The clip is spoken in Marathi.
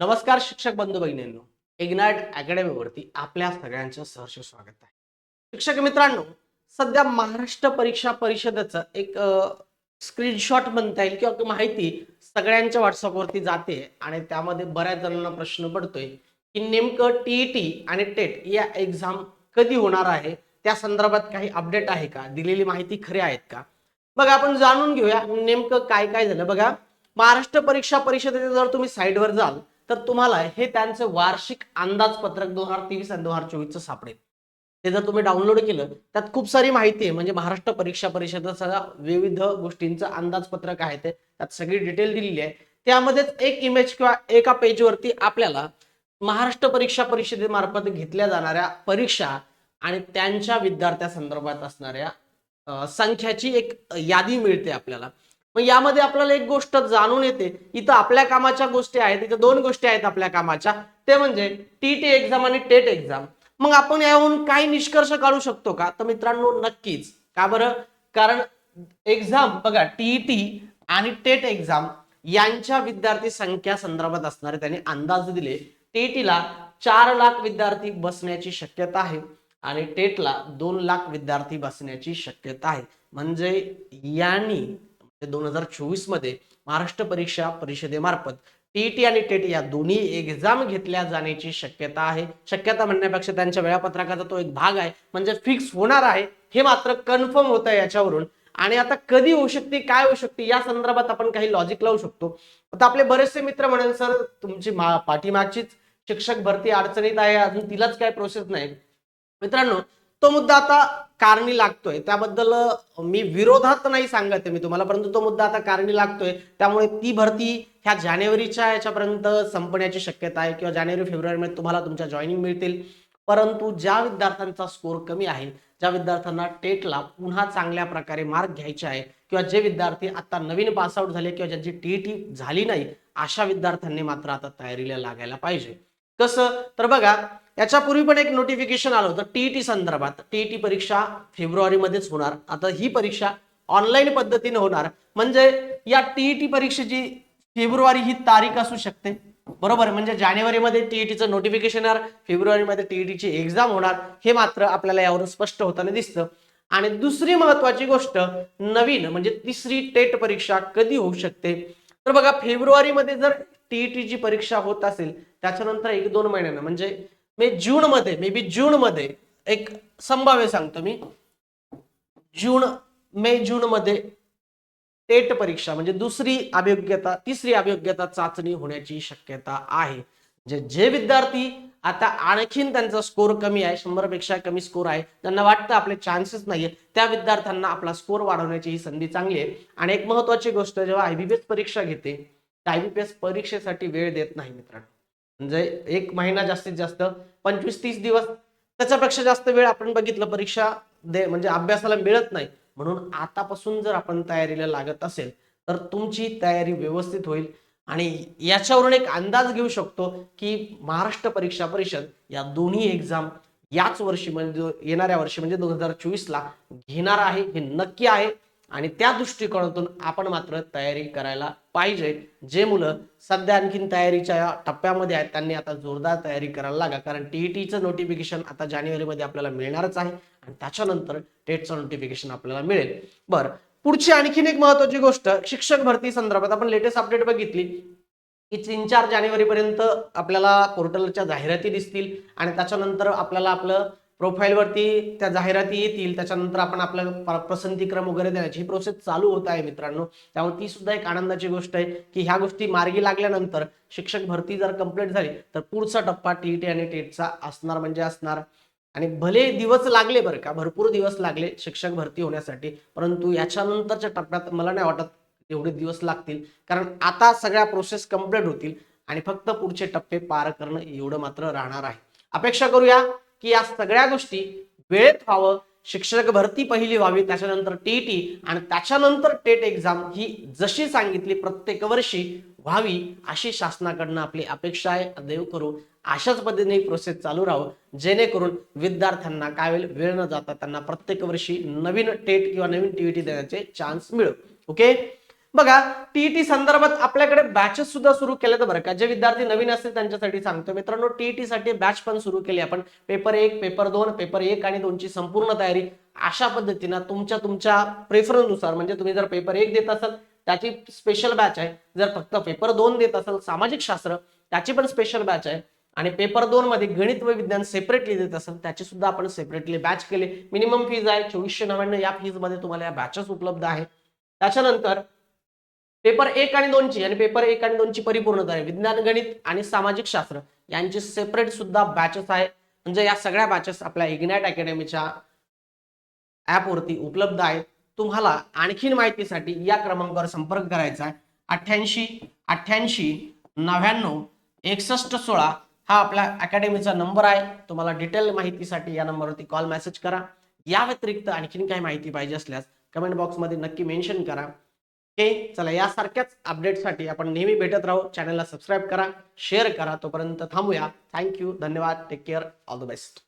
नमस्कार शिक्षक बंधू भगिनींनो इग्नाइट अकॅडमीवरती आपल्या सगळ्यांचं सहर्ष स्वागत आहे. शिक्षक मित्रांनो सध्या महाराष्ट्र परीक्षा परिषदेचं एक स्क्रीनशॉट म्हणता येईल किंवा माहिती सगळ्यांच्या व्हॉट्सअपवरती जाते आणि त्यामध्ये बऱ्याच जणांना प्रश्न पडतोय की नेमकं टीईटी आणि टेट या एक्झाम कधी होणार आहे? त्या संदर्भात काही अपडेट आहे का? दिलेली माहिती खरी आहेत का? बघा आपण जाणून घेऊया नेमकं काय काय झालं. बघा महाराष्ट्र परीक्षा परिषदेचे जर तुम्ही साईडवर जाल तर तुम्हाला हे त्यांचं वार्षिक अंदाजपत्रक दोन हजार तेवीस आणि दोन हजार चोवीसचं सापडेल. ते जर तुम्ही डाउनलोड केलं त्यात खूप सारी माहिती आहे. म्हणजे महाराष्ट्र परीक्षा परिषदेचा विविध गोष्टींचं अंदाजपत्रक आहे ते. त्यात सगळी डिटेल दिलेली आहे. त्यामध्येच एक इमेज किंवा एका पेजवरती आपल्याला महाराष्ट्र परीक्षा परिषदेमार्फत घेतल्या जाणाऱ्या परीक्षा आणि त्यांच्या विद्यार्थ्या संदर्भात असणाऱ्या संख्याची एक यादी मिळते आपल्याला. मग यामध्ये आपल्याला एक गोष्ट जाणून येते. इथं आपल्या कामाच्या गोष्टी आहेत इथं दोन गोष्टी आहेत आपल्या कामाच्या. ते म्हणजे टीटी एक्झाम आणि टेट एक्झाम मग आपण याहून काही निष्कर्ष काढू शकतो का? तर मित्रांनो नक्कीच. का बरं? कारण एक्झाम बघा टीईटी आणि टेट एक्झाम यांच्या विद्यार्थी संख्या संदर्भात असणारे त्यांनी अंदाज दिले. टीईटीला चार लाख विद्यार्थी बसण्याची शक्यता आहे आणि टेटला दोन लाख विद्यार्थी बसण्याची शक्यता आहे. म्हणजे यांनी दोन हजार चोवीसमध्ये महाराष्ट्र परीक्षा परिषदेमार्फत टीईटी आणि टेट या दोन्ही एक्झाम घेतल्या जाण्याची शक्यता आहे. शक्यता म्हणण्यापेक्षा त्यांच्या वेळापत्रकाचा तो एक भाग आहे. म्हणजे फिक्स होणार आहे. हे मात्र कन्फर्म होत आहे याच्यावरून. आणि आता कधी होऊ शकते काय होऊ शकते या संदर्भात आपण काही लॉजिक लावू शकतो. आता आपले बरेचसे मित्र म्हणेल सर तुमची मा- पाठीमागचीच शिक्षक भरती अडचणीत आहे. अजून तिलाच काय प्रोसेस नाही. मित्रांनो तो मुद्दा आता कारणी लागतोय. त्याबद्दल मी विरोधात नाही सांगत आहे मी तुम्हाला परंतु तो मुद्दा आता कारणी लागतोय. त्यामुळे ती भरती ह्या जानेवारीच्या याच्यापर्यंत संपण्याची शक्यता आहे किंवा जानेवारी फेब्रुवारीमध्ये तुम्हाला तुमच्या जॉईनिंग मिळतील. परंतु ज्या विद्यार्थ्यांचा स्कोर कमी आहे ज्या विद्यार्थ्यांना टेटला पुन्हा चांगल्या प्रकारे मार्क घ्यायचे आहे किंवा जे विद्यार्थी आता नवीन पासआउट झाले किंवा ज्यांची टी झाली नाही अशा विद्यार्थ्यांनी मात्र आता तयारीला लागायला पाहिजे. कसं? तर बघा याच्यापूर्वी पण एक नोटिफिकेशन आलं होतं टीईटी संदर्भात. टीईटी परीक्षा फेब्रुवारीमध्येच होणार. आता ही परीक्षा ऑनलाईन पद्धतीने होणार. म्हणजे या टीईटी परीक्षेची फेब्रुवारी ही तारीख असू शकते. बरोबर? म्हणजे जानेवारीमध्ये टीईटीचं नोटिफिकेशन येणार फेब्रुवारीमध्ये टीईटीची एक्झाम होणार हे मात्र आपल्याला यावरून स्पष्ट होताना दिसतं. आणि दुसरी महत्वाची गोष्ट नवीन म्हणजे तिसरी टेट परीक्षा कधी होऊ शकते? तर बघा फेब्रुवारीमध्ये जर टीईटीची परीक्षा होत असेल त्याच्यानंतर एक दोन महिन्यानं म्हणजे मे जून मध्ये मे बी जून मध्ये एक संभाव्य सांगतो मी. जून मे जून मध्ये टेट परीक्षा म्हणजे दुसरी अभियोग्यता तिसरी अभियोग्यता चाचणी होण्याची शक्यता आहे. जे जे विद्यार्थी आता आणखीन त्यांचा स्कोर कमी आहे शंभरपेक्षा कमी स्कोर आहे त्यांना वाटतं आपले चान्सेस नाहीये त्या विद्यार्थ्यांना आपला स्कोर वाढवण्याची ही संधी चांगली आहे. आणि एक महत्वाची गोष्ट जेव्हा आयबीपीएस परीक्षा घेते आयबीपीएस परीक्षेसाठी वेळ देत नाही मित्रांनो. म्हणजे एक महिना जास्तीत जास्त पंचवीस तीस दिवस त्याच्यापेक्षा जास्त वेळ आपण बघितलं परीक्षा दे म्हणजे अभ्यासाला मिळत नाही. म्हणून आतापासून जर आपण तयारीला लागत असेल तर तुमची तयारी व्यवस्थित होईल. आणि याच्यावरून एक अंदाज घेऊ शकतो की महाराष्ट्र परीक्षा परिषद या दोन्ही एक्झाम याच वर्षी म्हणजे येणाऱ्या वर्षी म्हणजे दोन हजार चोवीसला घेणार आहे हे नक्की आहे. आणि त्या दृष्टिकोनातून आपण मात्र तयारी करायला पाहिजे. जे मुलं सध्या आणखीन तयारीच्या या टप्प्यामध्ये आहेत त्यांनी आता जोरदार तयारी करायला लागा. कारण टीईटीचं नोटिफिकेशन आता जानेवारीमध्ये आपल्याला मिळणारच आहे आणि त्याच्यानंतर टेटचं नोटिफिकेशन आपल्याला मिळेल. बरं पुढची आणखीन एक महत्वाची गोष्ट शिक्षक भरती संदर्भात आपण लेटेस्ट अपडेट बघितली. की तीन चार जानेवारीपर्यंत आपल्याला पोर्टलच्या जाहिराती दिसतील आणि त्याच्यानंतर आपल्याला आपलं प्रोफाईलवरती त्या जाहिराती येतील त्याच्यानंतर आपण आपलं प्रसंतीक्रम वगैरे देण्याची ही प्रोसेस चालू होत आहे मित्रांनो. त्यामुळे ती सुद्धा एक आनंदाची गोष्ट आहे की ह्या गोष्टी मार्गी लागल्यानंतर शिक्षक भरती जर कंप्लीट झाली तर पुढचा टप्पा टीईटी आणि टेटचा असणार म्हणजे असणार. आणि भले दिवस लागले बरं का भरपूर दिवस लागले शिक्षक भरती होण्यासाठी परंतु याच्यानंतरच्या टप्प्यात मला नाही वाटत एवढे दिवस लागतील. कारण आता सगळ्या प्रोसेस कंप्लीट होतील आणि फक्त पुढचे टप्पे पार करणं एवढं मात्र राहणार आहे. अपेक्षा करूया की या सगळ्या गोष्टी वेळेत व्हावं. शिक्षक भरती पहिली व्हावी त्याच्यानंतर टीईटी आणि त्याच्यानंतर टेट एक्झाम ही जशी सांगितली प्रत्येक वर्षी व्हावी अशी शासनाकडनं आपली अपेक्षा आहे. देव करू अशाच पद्धतीने प्रोसेस चालू राहावं जेणेकरून विद्यार्थ्यांना काय होईल वेळ न जाता त्यांना प्रत्येक वर्षी नवीन टेट किंवा नवीन टीईटी देण्याचे चान्स मिळो. ओके बघा टीईटी संदर्भात आपल्याकडे बॅचेस सुद्धा सुरू केले तर बरं का. जे विद्यार्थी नवीन असतील त्यांच्यासाठी सांगतो. मित्रांनो टीईटी साठी बॅच पण सुरू केली आपण. पेपर एक पेपर दोन पेपर एक आणि दोनची संपूर्ण तयारी. अशा पद्धतीनं तुमच्या तुमच्या प्रेफरन्सनुसार म्हणजे तुम्ही जर पेपर एक देत असाल त्याची स्पेशल बॅच आहे. जर फक्त पेपर दोन देत असाल सामाजिक शास्त्र त्याची पण स्पेशल बॅच आहे. आणि पेपर दोन मध्ये गणित व विज्ञान सेपरेटली देत असेल त्याची सुद्धा आपण सेपरेटली बॅच केली. मिनिमम फीज आहे चोवीसशे नव्याण्णव या फीजमध्ये तुम्हाला या बॅचेस उपलब्ध आहे. त्याच्यानंतर पेपर एक आणि दोनची आणि पेपर एक आणि दोनची परिपूर्णता आहे. विज्ञान गणित आणि सामाजिक शास्त्र यांची सेपरेट सुद्धा बॅचेस आहे. म्हणजे या सगळ्या बॅचेस आपल्या इग्नॅट अकॅडमीच्या ॲपवरती उपलब्ध आहेत. तुम्हाला आणखीन माहितीसाठी या क्रमांकावर संपर्क करायचा आहे. अठ्ठ्याऐंशी अठ्ठ्याऐंशी नव्याण्णव एकसष्ट सोळा हा आपल्या अकॅडमीचा नंबर आहे. तुम्हाला डिटेल माहितीसाठी या नंबरवरती कॉल मेसेज करा. या व्यतिरिक्त आणखीन काही माहिती पाहिजे असल्यास कमेंट बॉक्समध्ये नक्की मेन्शन करा. ओके चला यासारख्याच अपडेटसाठी आपण नेहमी भेटत राहू. चॅनलला सबस्क्राईब करा शेअर करा. तोपर्यंत थांबूया. थँक्यू धन्यवाद. Take care all the best